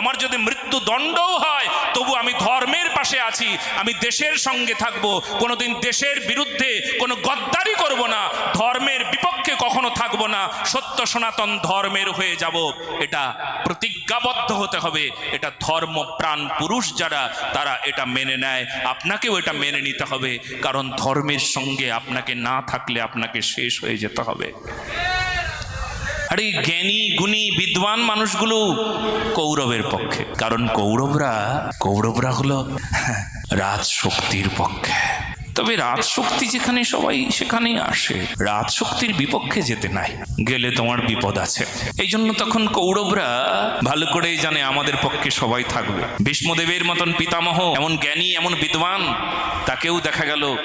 আমার যদি মৃত্যু দণ্ডও হয়, তবু আমি ধর্মের পাশে আছি, আমি দেশের সঙ্গে থাকব, কোনোদিন দেশের বিরুদ্ধে কোনো গদ্দারি করব না, ধর্মের বিপক্ষে কখনো থাকব না, সত্য সনাতন ধর্মের হয়ে যাব। এটা প্রতিজ্ঞাবদ্ধ হতে হবে, এটা ধর্ম প্রাণ পুরুষ যারা, তারা এটা মেনে নেয়, আপনাকেও এটা মেনে নিতে হবে, কারণ ধর্মের সঙ্গে আপনাকে না থাকলে আপনাকে শেষ হয়ে যেতে হবে। আরে জ্ঞানী গুণী বিদ্বান মানুষগুলো কৌরবের পক্ষে। কারণ কৌরবরা কৌরবরা হলো রাজ শক্তির পক্ষে। তবে রাজ শক্তি যেখানে সবাই সেখানেই আসে। রাজ শক্তির বিপক্ষে যেতে নাই। গেলে তোমার বিপদ আছে। এই জন্য তখন কৌরবরা ভালো করেই জানে আমাদের পক্ষে সবাই থাকবে। ভীষ্মদেবের মতন পিতামহ, এমন জ্ঞানী, এমন বিদ্বান, তাকেও দেখা গেল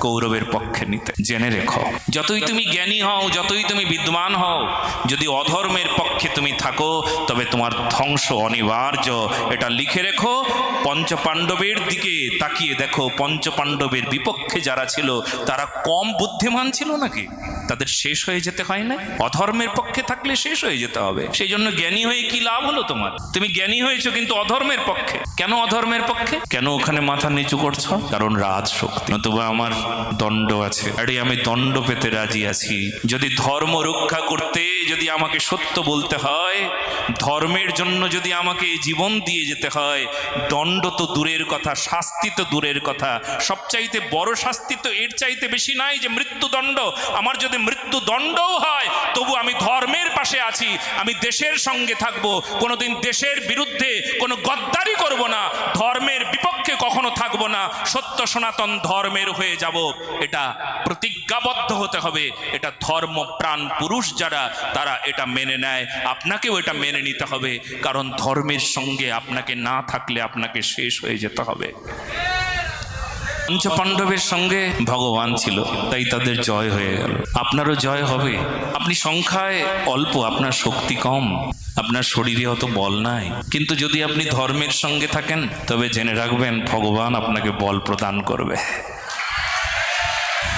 কৌরবের পক্ষে নিতে। জেনে রেখো, যতই তুমি জ্ঞানী হও, যতই তুমি বিদ্বান হও, যদি অধর্মের পক্ষে তুমি থাকো, তবে তোমার ধ্বংস অনিবার্য। এটা লিখে রেখো, পঞ্চপাণ্ডবের দিকে তাকিয়ে দেখো, পঞ্চপাণ্ডবের বিপক্ষে যারা ছিল, তারা কম বুদ্ধিমান ছিল নাকি? তাদের শেষ হয়ে যেতে হয় না অধর্মের পক্ষে থাকলে শেষ হয়ে যেতে হবে। সেই জন্য জ্ঞানী হয়ে কি লাভ হলো তোমার? তুমি জ্ঞানী হয়েছো কিন্তু অধর্মের পক্ষে। কেন অধর্মের পক্ষে? কেন ওখানে মাথা নিচু করছ? কারণ রাজ শক্তি। নতুবা আমার দণ্ড আছে। আরে আমি দণ্ড পেতে রাজি আছি। যদি ধর্ম রক্ষা করতে যদি আমাকে সত্য বলতে হয়, ধর্মের জন্য যদি আমাকে জীবন দিয়ে যেতে হয়, দণ্ড তো দূরের কথা, শাস্তি তো দূরের কথা। সবচাইতে বড় শাস্তি তো এর চাইতে বেশি নাই যে মৃত্যুদণ্ড। আমার যদি মৃত্যুদণ্ডও হয়, তবু আমি ধর্মের পাশে আছি, আমি দেশের সঙ্গে থাকব, কোনোদিন দেশের বিরুদ্ধে কোনো গদ্দারি করব না ধর্মের বিপক্ষে কখনো থাকব না সত্য সনাতন ধর্মের হয়ে যাব। এটা প্রতিজ্ঞাবদ্ধ হতে হবে। এটা ধর্ম প্রাণ পুরুষ যারা, তারা এটা মেনে নেয়। আপনাকেও এটা মেনে নিতে হবে। কারণ ধর্মের সঙ্গে আপনাকে না থাকলে আপনাকে শেষ হয়ে যেতে হবে। পঞ্চপাণ্ডবের সঙ্গে ভগবান ছিল, তাই তাদের জয় হয়ে গেল। আপনারও জয় হবে। আপনি সংখ্যায় অল্প, আপনার শক্তি কম, আপনার শরীরে অত বল নাই। কিন্তু যদি আপনি ধর্মের সঙ্গে থাকেন, তবে জেনে রাখবেন, ভগবান আপনাকে বল প্রদান করবে।